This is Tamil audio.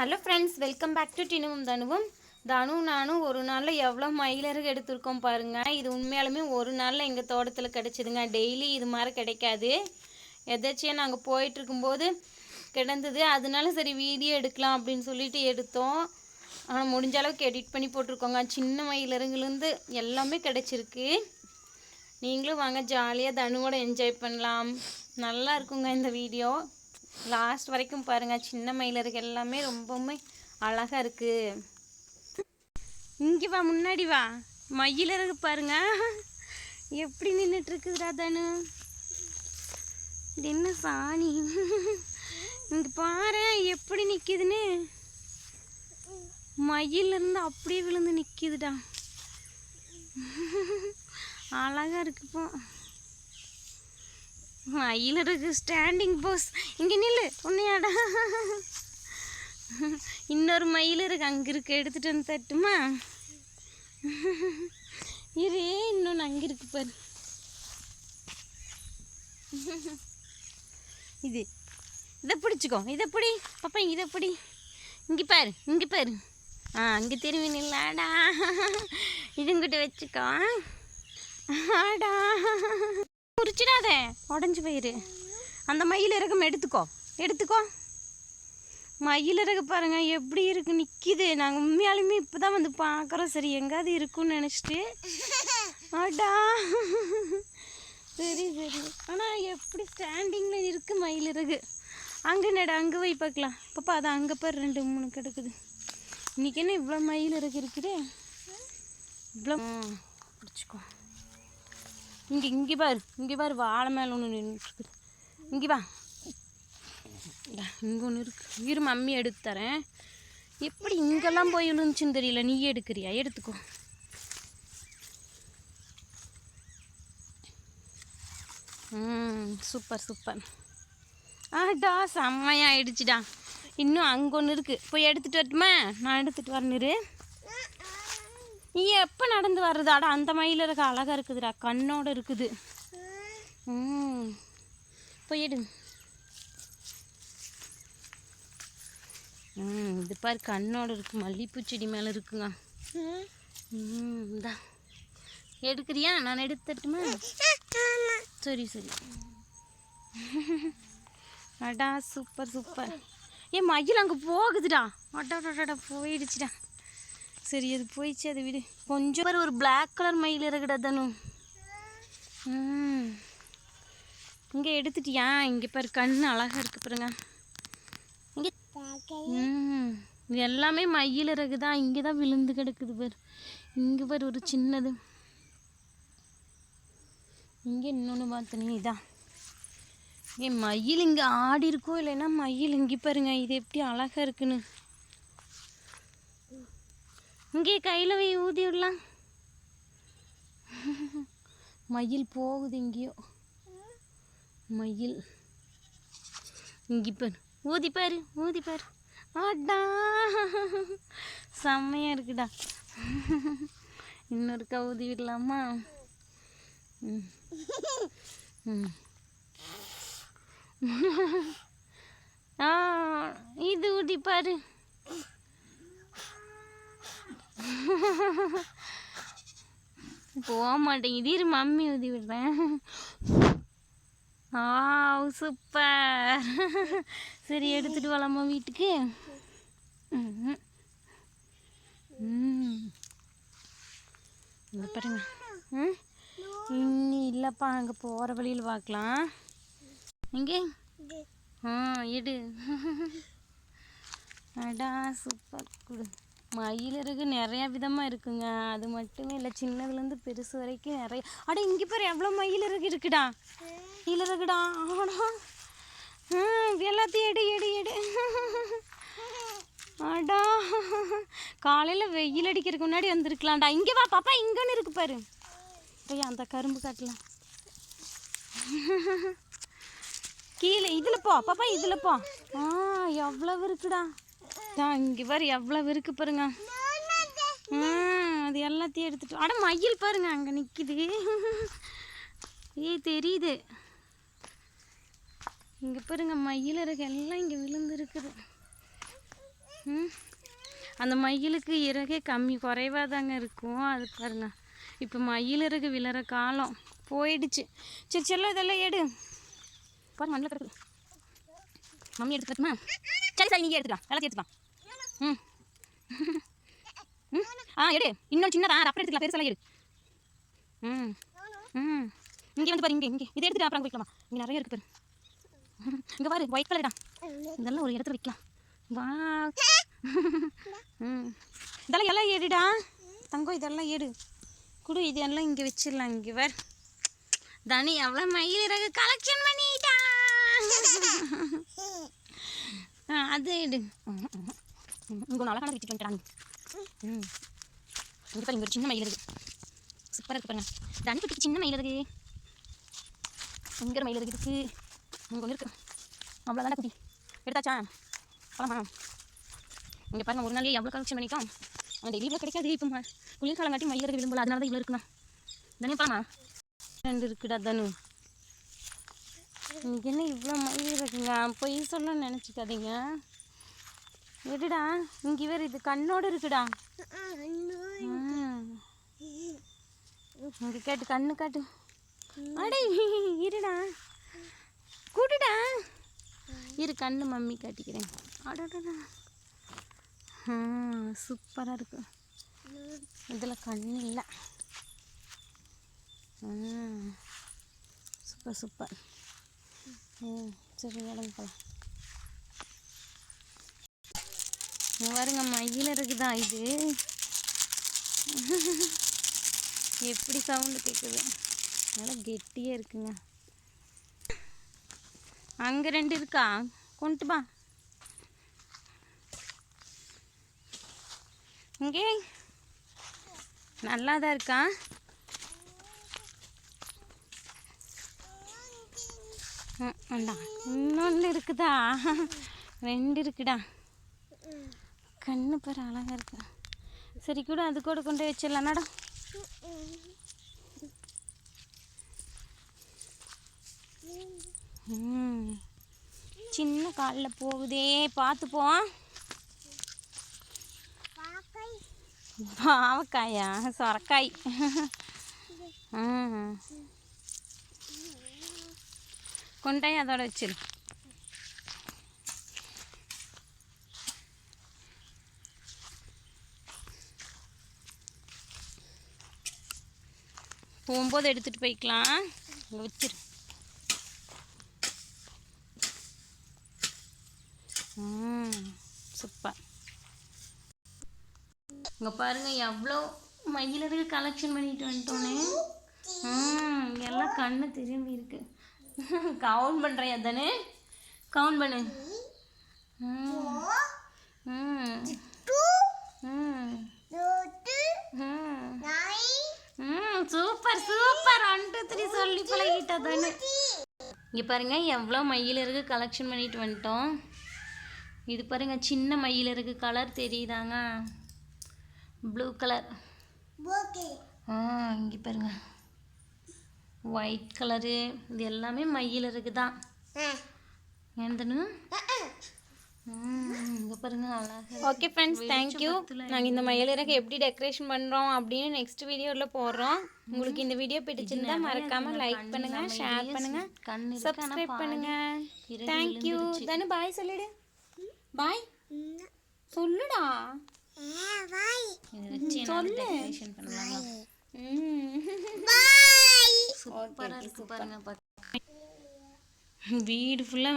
Hello friends welcome back to டினுவும் தனுவும் தனு நானும் ஒரு நாளில் எவ்வளோ மயிலருக்கு எடுத்திருக்கோம் பாருங்கள் இது உண்மையாலுமே ஒரு நாளில் எங்கள் தோட்டத்தில் கிடச்சிதுங்க. டெய்லி இது மாதிரி கிடைக்காது. எதாச்சியாக நாங்கள் போயிட்டுருக்கும்போது கிடந்தது. அதனால சரி வீடியோ எடுக்கலாம் அப்படின்னு சொல்லிட்டு எடுத்தோம். ஆனால் முடிஞ்ச அளவுக்கு எடிட் பண்ணி போட்டிருக்கோங்க. சின்ன மயிலருங்குலேருந்து எல்லாமே கிடச்சிருக்கு. நீங்களும் வாங்க ஜாலியாக தனுவோட என்ஜாய் பண்ணலாம். நல்லா இருக்குங்க இந்த வீடியோ. லாஸ்ட் வரைக்கும் பாருங்கள் சின்ன மயிலருக்கு எல்லாமே ரொம்பவுமே அழகாக இருக்குது இங்கே வா முன்னாடி வா. மயிலருக்கு பாருங்க. எப்படி நின்றுட்டு தானு இது என்ன சாணி? இங்கே பாரு எப்படி நிற்கிதுன்னு மயிலிருந்து அப்படியே விழுந்து நிற்கிதுடா அழகா இருக்குப்போ மயில் மயிலருக்கு ஸ்டாண்டிங் போஸ் இங்கே நில்லு உன்னையாடா இன்னொரு மயில் இருக்கு அங்கே இருக்கு எடுத்துட்டு வந்து தட்டுமா? இரு இன்னொன்று அங்கே இருக்கு பாரு. இது இதை பிடிச்சிக்கோ இதை பிடி. பாப்பா இதை பிடி. இங்கே பாரு இங்கே பாரு. ஆ அங்கே திரும்பி நில்லாடா இதுங்கிட்ட வச்சுக்கோ ஆடா. உரிச்சிடாத உடஞ்சி போயிரு. அந்த மயில் இறக்கம் எடுத்துக்கோ. எடுத்துக்கோ. மயில் இறகு பாருங்க எப்படி இருக்கு நிற்கிது நாங்கள் உண்மையாலுமே இப்போ தான் வந்து பார்க்குறோம். சரி எங்காவது இருக்குன்னு நினச்சிட்டு. ஆடா சரி சரி. ஆனால் எப்படி ஸ்டாண்டிங்கில் இருக்கு மயில் இறகு? அங்கே நட அங்கே போய் பார்க்கலாம். பாப்பா அது அங்கே பாரு ரெண்டு மூணு கிடக்குது. இன்னைக்கு என்ன இவ்வளோ மயில் இறகு இருக்குது? இவ்வளோ பிடிச்சிக்கோ. இங்கே இங்கே பாரு இங்கே பாரு வாழை மேலே ஒன்று நின்றுட்டுருக்குது இங்கே வா. இங்கே ஒன்று இருக்கு. இரு மம்மி எடுத்து தரேன். எப்படி இங்கெல்லாம் போய் விழுந்துச்சுன்னு தெரியல. நீ எடுக்கிறியா? எடுத்துக்கோ. ம் சூப்பர் சூப்பர். ஆடா செம்மையாயிடுச்சுடா இன்னும் அங்கே ஒன்று இருக்குது போய் எடுத்துகிட்டு வரட்டுமா? நான் எடுத்துகிட்டு வரணுரு நீ எப்போ நடந்து வர்றதாடா அந்த மயில் இருக்க அழகாக இருக்குதுடா. கண்ணோடு இருக்குது. ம். போய் எடு. ம் இது பாரு கண்ணோடு இருக்கு. மல்லிப்பூ செடி மேலே இருக்குங்க. ம் இந்தா. எடுக்கிறியா? நான் எடுத்துட்டுமா? சரி சரி. அடா சூப்பர் சூப்பர். ஏன் மயில் அங்கே போகுதுடா. அடாடாடா போயிடுச்சுடா. சரி அது போயிடுச்சு அது விடு. கொஞ்சம் பேர் ஒரு பிளாக் கலர் மயில் இருக்குடா தனு ம். இங்கே எடுத்துட்டியா இங்கே பாரு கண் அழகாக இருக்கு பாருங்க. இங்கே ம். இது எல்லாமே மயில் இறகு தான் இங்கே தான் விழுந்து கிடக்குது பாரு. இங்கே பாரு ஒரு சின்னது. இங்கே இன்னொன்று பார்த்தனே இதான் ஏன் மயில் இங்கே ஆடி இருக்கோ இல்லைன்னா மயில் இங்கே பாருங்க இது எப்படி அழகாக இருக்குன்னு. இங்கே கையில் வை ஊதி விடலாம். மயில் போகுது இங்கேயோ மயில். இங்கே பாரு. ஊதி பாரு ஊதி பாரு. ஆடா செம்மையாக இருக்குடா. இன்னொருக்கா ஊதி விடலாமா? ம். ஆ இது ஊதி பாரு போக மாட்டேங்குது இரு மம்மி ஊதி விடுறேன். ஆ சூப்பர் சரி எடுத்துட்டு வரலாமா வீட்டுக்கு? ம்ஹும். பாருங்க. இன்னும் இல்லைப்பா அங்கே போகிற வழியில் பார்க்கலாம் எங்கே ஆ எடு. அடா சூப்பர் கொடு. மயிலிறகு நிறையா விதமாக இருக்குங்க. அது மட்டுமே இல்லை சின்னதுலேருந்து பெருசு வரைக்கும் நிறைய. அட இங்கே பாரு எவ்வளோ மயிலிறகு இருக்குடா. இலறகுடா ஆடா. எல்லாத்தையும் எடு எடு எடு. அடா காலையில் வெயில் அடிக்கிறதுக்கு முன்னாடி வந்திருக்கலாம்டா. இங்கே வா பாப்பா இங்கன்னு இருக்கு பாரு. போய் அந்த கரும்பு காட்டலாம். கீழே இதில் போ பாப்பா இதில் போ. ஆ எவ்வளவு இருக்குடா. தான் இங்கே பாரு எவ்வளோ இருக்கு பாருங்க. அது எல்லாத்தையும் எடுத்துட்டு அட மயில் பாருங்க அங்கே நிற்கிது ஏய் தெரியுது. இங்கே பாருங்க மயில் இறகு எல்லாம் இங்கே விழுந்து இருக்குது. ம். அந்த மயிலுக்கு இறகே கம்மி குறைவாக தாங்க இருக்கும். அது பாருங்க. இப்போ மயில் இறகு விழற காலம். போயிடுச்சு. சரி செல்லம் இதெல்லாம் எடு. பாரு மண்ணில் கிடக்குது மம்மி எடுத்துக்கட்டுமா சரி சரி நீங்கள் எடுத்துக்கலாம் எல்லாத்தையும் எடுத்துக்கலாம் ம். ம். ஆ எடு. இன்னும் சின்னதா. அப்புறம் எடுத்துக்கலாம். பெருசெல்லாம் எடு. ம். ம். இங்கே வந்து பாரு இங்கே இங்கே. இதை எடுத்துட்டு அப்புறம் வைக்கலாமா இங்கே நிறைய இருக்குது பாரு. இங்கே பாரு ஒயிட் கலர்டா இதெல்லாம் ஒரு இடத்துல வைக்கலாம். வா. ம். இதெல்லாம் எல்லாம் எடுடா தங்கம் இதெல்லாம் எடு குடு இதெல்லாம் இங்கே வச்சிடலாம். இங்கே வேறு தனி எவ்வளோ மயில் இறகு கலெக்ஷன் பண்ணிட்டா. அது இங்கே ஒன்று அழகான வச்சுட்டு வந்துட்டாங்க. ம். இங்கே பாருங்க ஒரு சின்ன மயில் இருக்கு. சூப்பராக இருக்கு பாருங்க. தனி குட்டிக்கு சின்ன மயில் இருக்கு இங்கே மயில் இருக்கு இங்கே ஒன்று இருக்கு. அவ்வளோதானே குட்டி? எடுத்தாச்சா? போலாமா? இங்கே பாருங்க ஒரு நாளே எவ்வளோ கலெக்ஷன் பண்ணிட்டோம். அந்த டெய்லி இவ்வளோ கிடைக்காது. இப்போ குளிர்காலம் காட்டி மயில் இறகு விரும்பல. அதனால தான் இவ்வளோ இருக்குண்ணா தானே போலாமா? ரெண்டு இருக்குடா தனு. இன்னைக்கு என்ன இவ்வளோ மயில் இருக்குங்க? பொய் சொல்ல நினச்சிக்காதீங்க. எடுடா இங்கே வேறு இது கண்ணோடு இருக்குடா. இங்கே கேட்டு கண்ணு காட்டு. அடே இருடா. கூட்டுடா இரு கண்ணு மம்மி காட்டிக்கிறேன். அடடா சூப்பராக இருக்கு. இதில் கண் இல்லை. Super super. சரி இடங்க போகலாம் பாருங்க மயில் இருக்குதா இது? எப்படி சவுண்டு கேட்குது நல்லா கெட்டியாக இருக்குங்க. அங்கே ரெண்டு இருக்கா? கொண்டு பா இங்கே. நல்லா தான் இருக்கா? ம், இன்னொன்று இருக்குதா? ரெண்டு இருக்குடா. கண்ணு பேர் அழகா இருக்கு. சரி கூட அது கூட கொண்டு போய் மேடம் சின்ன காலில் போகுதே. பார்த்து போ. பாவக்காயா. சொரக்காய். ஆ கொண்டாய் அதோட வச்சிரு. போகும்போது எடுத்துகிட்டு போய்க்கலாம். இங்கே வச்சிரு. சூப்பர். இங்கே பாருங்க எவ்வளோ மயிலருக்கு கலெக்ஷன் பண்ணிட்டு வந்துட்டோன்னே எல்லாம் கண்ணு திரும்பி இருக்கு. கவுண்ட் பண்ணுறியா தானே கவுண்ட் பண்ணு. ம் ம் ம் ம் ம் super super. One two three சொல்லி பழகிட்டா தானே இங்கே பாருங்க எவ்வளோ மயில் இருக்கு கலெக்ஷன் பண்ணிட்டு வந்துட்டோம். இது பாருங்க சின்ன மயில் இருக்கு. கலர் தெரியுதாங்க? ப்ளூ கலர் ஆ இங்கே பாருங்க. ஒயிட் கலரு இது எல்லாமே மயில் இருக்கு தான்? ஏந்தனு ஓகே ஃப்ரெண்ட்ஸ் தேங்க்யூ நாங்கள் இந்த மயிலிறகு எப்படி டெக்கரேஷன் பண்ணுறோம் அப்படின்னு நெக்ஸ்ட் வீடியோவில் போடுறோம். உங்களுக்கு இந்த வீடியோ பிடிச்சிருந்தா மறக்காம லைக் பண்ணுங்க ஷேர் பண்ணுங்க சப்ஸ்கிரைப் பண்ணுங்க. தேங்க்யூ தானே பாய் சொல்லிடு. பாய் சொல்லுடா. சொல்லு. சூப்பராக இருக்கு பாருங்க வீடு ஃபுல்லாக